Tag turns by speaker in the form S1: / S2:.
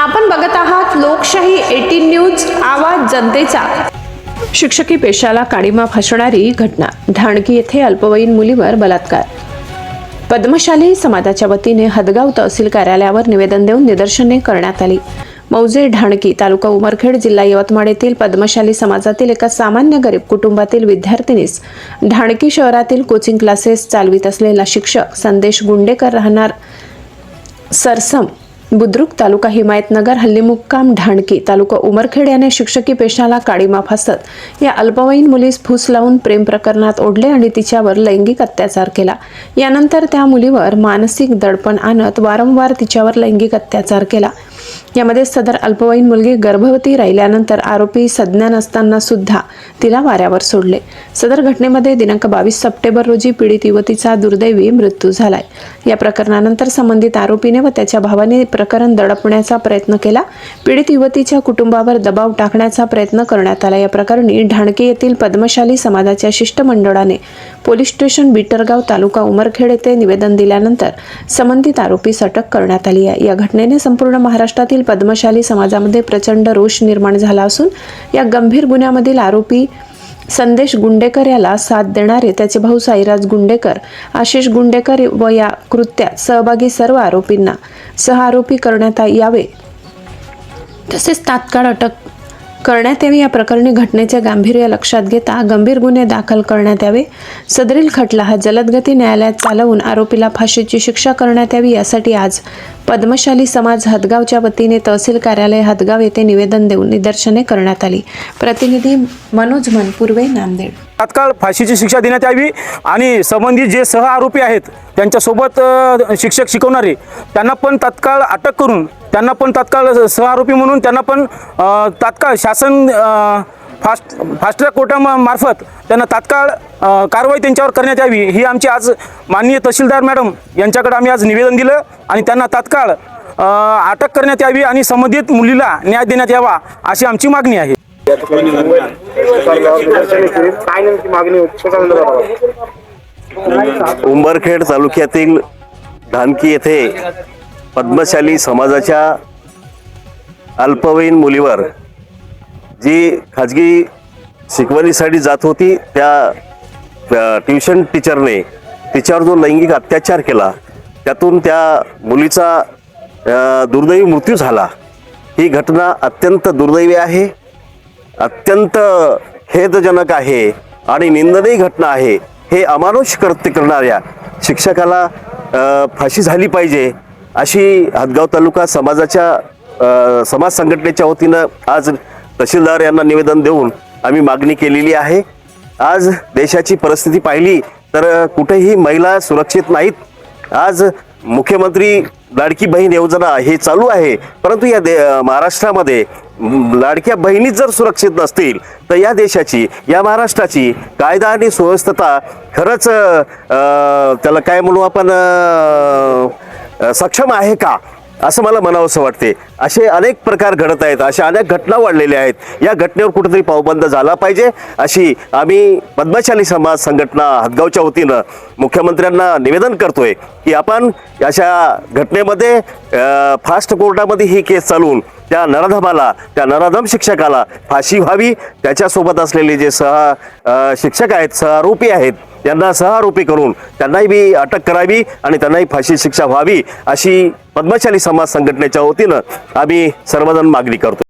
S1: आपण बघत आहात लोकशाही एटीन न्यूज आवाज जनतेचा. शिक्षकी पेशाला काळीमा फासणारी घटना ढाणकी येथे अल्पवयीन मुलीवर बलात्कार. पद्मशाली समाजाच्या वतीने हदगाव तहसील कार्यालयावर निवेदन देऊन निदर्शने करण्यात आली. मौजे ढाणकी तालुका उमरखेड जिल्हा यवतमाळ येथील पद्मशाली समाजातील एका सामान्य गरीब कुटुंबातील विद्यार्थिनीस ढाणकी शहरातील कोचिंग क्लासेस चालवित असलेला शिक्षक संदेश गुंडेकर राहणार सरसम बुद्रुक तालुका हिमायतनगर हल्लीमुक्काम ढाणकी तालुका उमरखेड याने शिक्षकी पेशाला काळीमा फासत. या अल्पवयीन मुलीस फूस लावून प्रेम प्रकरणात ओढले आणि तिच्यावर लैंगिक अत्याचार केला. यानंतर त्या मुलीवर मानसिक दडपण आणत वारंवार तिच्यावर लैंगिक अत्याचार केला. यामध्ये सदर अल्पवयीन मुलगी गर्भवती राहिल्यानंतर आरोपी सज्ञान असताना सुद्धा तिला वाऱ्यावर सोडले. सदर घटनेमध्ये दिनांक बावीस सप्टेंबर रोजी पीडित युवतीचा दुर्दैवी मृत्यू झालाय. या प्रकरणानंतर संबंधित आरोपीने व त्याच्या भावाने प्रकरण दडपण्याचा प्रयत्न केला. पीडित युवतीच्या कुटुंबावर दबाव टाकण्याचा प्रयत्न करण्यात आला. या प्रकरणी ढाणके येथील पद्मशाली समाजाच्या शिष्टमंडळाने पोलीस स्टेशन बिटरगाव तालुका उमरखेड येथे निवेदन दिल्यानंतर संबंधित आरोपीस अटक करण्यात आली आहे. या घटनेने संपूर्ण महाराष्ट्रातील पद्मशाली समाजामध्ये प्रचंड रोष निर्माण झाला असून या गंभीर गुन्ह्यामधील आरोपी संदेश गुंडेकर याला साथ देणारे त्याचे भाऊ साईराज गुंडेकर आशिष गुंडेकर व या कृत्यात सहभागी सर्व आरोपींना सह आरोपी करण्यात यावे. तसेच तात्काळ अटक करण्यात यावी. या प्रकरणी घटनेचे गांभीर्य लक्षात घेता गंभीर गुन्हे दाखल करण्यात यावे. सदरील खटला हा जलदगती न्यायालयात चालवून आरोपीला फाशीची शिक्षा करण्यात यावी यासाठी आज पद्मशाली समाज हदगावच्या वतीने तहसील कार्यालय हदगाव येथे निवेदन देऊन निदर्शने करण्यात आली. प्रतिनिधी मनोज मनपूर्वे नांदेड.
S2: तात्काळ फाशीची शिक्षा देण्यात यावी आणि संबंधित जे सह आरोपी आहेत त्यांच्यासोबत शिक्षक शिकवणारे त्यांना पण तात्काळ अटक करून त्यांना पण तात्काळ सहआरोपी म्हणून त्यांना पण तात्काळ शासन फास्ट फास्ट ट्रॅक मार्फत त्यांना तात्काळ कारवाई त्यांच्यावर करण्यात यावी ही आमची आज माननीय तहसीलदार मॅडम यांच्याकडे आम्ही आज निवेदन दिलं आणि त्यांना तात्काळ अटक करण्यात यावी आणि संबंधित मुलीला न्याय देण्यात यावा अशी आमची मागणी आहे.
S3: उंबरखेड तालुक्यातील धानकी येथे पद्मशाली समाजाच्या अल्पवयीन मुलीवर जी खाजगी शिकवणीसाठी जात होती त्या ट्युशन टीचरने तिच्यावर जो लैंगिक अत्याचार केला त्यातून त्या मुलीचा दुर्दैवी मृत्यू झाला. ही घटना अत्यंत दुर्दैवी आहे अत्यंत खेदजनक आहे आणि निंदनीय घटना आहे. हे अमानुष कृत्य करणाऱ्या शिक्षकाला फाशी झाली पाहिजे. अशी हदगाव तालुका समाजाच्या समाज संघटनेच्या वतीनं आज तहसीलदार यांना निवेदन देऊन आम्ही मागणी केलेली आहे. आज देशाची परिस्थिती पाहिली तर कुठेही महिला सुरक्षित नाहीत. आज मुख्यमंत्री लाडकी बहीण योजना हे चालू आहे. परंतु या दे महाराष्ट्रामध्ये लाडक्या बहिणीच जर सुरक्षित नसतील तर या देशाची या महाराष्ट्राची कायदा आणि सुव्यवस्थता खरंच त्याला काय म्हणू आपण सक्षम आहे का? असं मला म्हणावंसं वाटते. असे अनेक प्रकार घडत आहेत अशा अनेक घटना वाढलेल्या आहेत. या घटनेवर कुठेतरी पावबंद झाला पाहिजे अशी आम्ही पद्मशाली समाज संघटना हदगावच्या वतीनं मुख्यमंत्र्यांना निवेदन करतोय की आपण अशा घटनेमध्ये फास्ट कोर्टामध्ये ही केस चालवून त्या नराधमाला त्या नराधम शिक्षकाला फाशी व्हावी. त्याच्यासोबत असलेले जे सह शिक्षक आहेत सहारोपी आहेत त्यांना सहआरोपी करून त्यांनाही बी अटक करावी आणि त्यांनाही फाशी शिक्षा व्हावी अशी पद्मशाली समाज संघटनेच्या वतीनं आम्ही सर्वजण मागणी करतो.